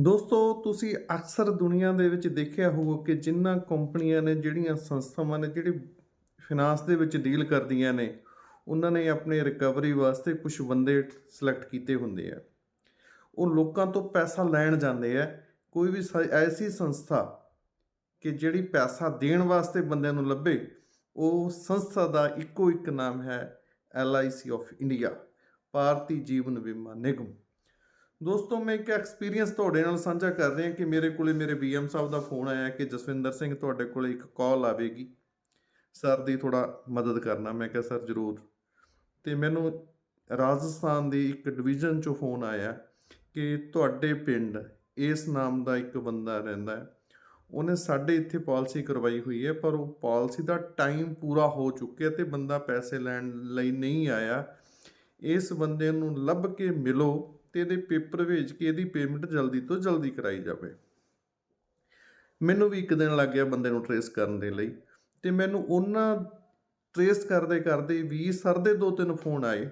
ਦੋਸਤੋ, ਤੁਸੀਂ ਅਕਸਰ ਦੁਨੀਆ ਦੇ ਵਿੱਚ ਦੇਖਿਆ ਹੋਊ ਕਿ ਜਿੰਨਾ ਕੰਪਨੀਆਂ ਨੇ, ਜਿਹੜੀਆਂ ਸੰਸਥਾਵਾਂ ਨੇ, ਜਿਹੜੀ ਫਾਈਨਾਂਸ ਦੇ ਵਿੱਚ ਡੀਲ ਕਰਦੀਆਂ ਨੇ, ਉਹਨਾਂ ਨੇ ਆਪਣੇ ਰਿਕਵਰੀ ਵਾਸਤੇ ਕੁਝ ਬੰਦੇ ਸਿਲੈਕਟ ਕੀਤੇ ਹੁੰਦੇ ਆ। ਉਹ ਲੋਕਾਂ ਤੋਂ ਪੈਸਾ ਲੈਣ ਜਾਂਦੇ ਆ। ਕੋਈ ਵੀ ਸ- ਐਸੀ ਸੰਸਥਾ ਕਿ ਜਿਹੜੀ ਪੈਸਾ ਦੇਣ ਵਾਸਤੇ ਬੰਦਿਆਂ ਨੂੰ ਲੱਭੇ, ਉਹ ਸੰਸਥਾ ਦਾ ਇੱਕੋ ਇੱਕ ਨਾਮ ਹੈ LIC ਆਫ ਇੰਡੀਆ ਭਾਰਤੀ ਜੀਵਨ ਬੀਮਾ ਨਿਗਮ। ਦੋਸਤੋ, ਮੈਂ ਇੱਕ ਐਕਸਪੀਰੀਅੰਸ ਤੁਹਾਡੇ ਨਾਲ ਸਾਂਝਾ ਕਰ ਰਿਹਾ ਕਿ ਮੇਰੇ ਕੋਲੇ ਮੇਰੇ ਬੀਐਮ ਸਾਹਿਬ ਦਾ ਫੋਨ ਆਇਆ ਕਿ ਜਸਵਿੰਦਰ ਸਿੰਘ ਤੁਹਾਡੇ ਕੋਲੇ ਇੱਕ ਕਾਲ ਆਵੇਗੀ। ਸਰ ਦੀ ਥੋੜਾ ਮਦਦ ਕਰਨਾ, ਮੈਂ ਕਿਹਾ ਸਰ ਜ਼ਰੂਰ। ਤੇ ਮੈਨੂੰ ਰਾਜਸਥਾਨ ਦੀ ਇੱਕ ਡਿਵੀਜ਼ਨ ਚੋਂ ਫੋਨ ਆਇਆ ਕਿ ਤੁਹਾਡੇ ਪਿੰਡ ਇਸ ਨਾਮ ਦਾ ਇੱਕ ਬੰਦਾ ਰਹਿੰਦਾ ਹੈ। ਉਹਨੇ ਸਾਡੇ ਇੱਥੇ ਪਾਲਿਸੀ ਕਰਵਾਈ ਹੋਈ ਹੈ, ਪਰ ਉਹ ਪਾਲਿਸੀ ਦਾ ਟਾਈਮ ਪੂਰਾ ਹੋ ਚੁੱਕਿਆ ਤੇ ਬੰਦਾ ਪੈਸੇ ਲੈਣ ਲਈ ਨਹੀਂ ਆਇਆ। ਇਸ ਬੰਦੇ ਨੂੰ ਲੱਭ ਕੇ ਮਿਲੋ। ਤੇ ਇਹਦੇ ਪੇਪਰ ਭੇਜ ਕੇ ਇਹਦੀ ਪੇਮੈਂਟ ਜਲਦੀ ਤੋਂ ਜਲਦੀ ਕਰਾਈ ਜਾਵੇ। ਮੈਨੂੰ ਵੀ ਇੱਕ ਦਿਨ ਲੱਗ ਗਿਆ ਬੰਦੇ ਨੂੰ ਟਰੇਸ ਕਰਨ ਦੇ ਲਈ ਤੇ ਮੈਨੂੰ ਉਹਨਾਂ ਟਰੇਸ ਕਰਦੇ ਕਰਦੇ ਵੀ ਸਰ ਦੇ ਦੋ ਤਿੰਨ ਫੋਨ ਆਏ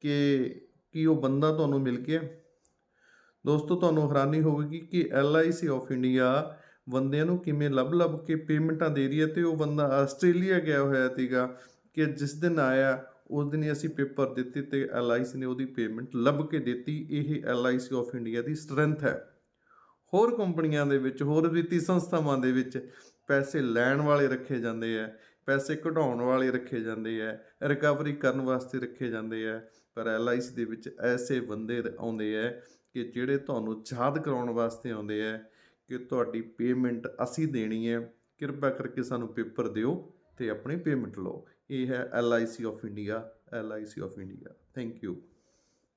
ਕਿ ਕੀ ਉਹ ਬੰਦਾ ਤੁਹਾਨੂੰ ਮਿਲ ਗਿਆ। ਦੋਸਤੋ, ਤੁਹਾਨੂੰ ਹੈਰਾਨੀ ਹੋਵੇਗੀ ਕਿ LIC ਆਫ ਇੰਡੀਆ ਬੰਦਿਆਂ ਨੂੰ ਕਿਵੇਂ ਲੱਭ ਲੱਭ ਕੇ ਪੇਮੈਂਟਾਂ ਦੇ ਰਹੀ ਹੈ ਤੇ ਉਹ ਬੰਦਾ ਆਸਟ੍ਰੇਲੀਆ ਗਿਆ ਹੋਇਆ ਸੀਗਾ ਕਿ ਜਿਸ ਦਿਨ ਆਇਆ ਉਸ ਦਿਨ ਹੀ ਅਸੀਂ ਪੇਪਰ ਦਿੱਤੇ ਤੇ LIC ਨੇ ਉਹਦੀ ਪੇਮੈਂਟ ਲੱਭ ਕੇ ਦਿੱਤੀ। ਇਹ LIC ਆਫ ਇੰਡੀਆ ਦੀ ਸਟਰੈਂਥ ਹੈ। ਹੋਰ ਕੰਪਨੀਆਂ ਦੇ ਵਿੱਚ, ਹੋਰ ਵਿੱਤੀ ਸੰਸਥਾਵਾਂ ਦੇ ਵਿੱਚ ਪੈਸੇ ਲੈਣ ਵਾਲੇ ਰੱਖੇ ਜਾਂਦੇ ਆ, ਪੈਸੇ ਕਢਾਉਣ ਵਾਲੇ ਰੱਖੇ ਜਾਂਦੇ ਆ ਰਿਕਵਰੀ ਕਰਨ ਵਾਸਤੇ ਰੱਖੇ ਜਾਂਦੇ ਆ। ਪਰ LIC ਦੇ ਵਿੱਚ ਐਸੇ ਬੰਦੇ ਆਉਂਦੇ ਆ ਕਿ ਜਿਹੜੇ ਤੁਹਾਨੂੰ ਯਾਦ ਕਰਾਉਣ ਵਾਸਤੇ ਆਉਂਦੇ ਆ ਕਿ ਤੁਹਾਡੀ ਪੇਮੈਂਟ ਅਸੀਂ ਦੇਣੀ ਹੈ। ਕਿਰਪਾ ਕਰਕੇ ਸਾਨੂੰ ਪੇਪਰ ਦਿਓ। ਅਤੇ ਆਪਣੀ ਪੇਮੈਂਟ ਲਓ। ਇਹ ਹੈ L I C of India L I C of India thank you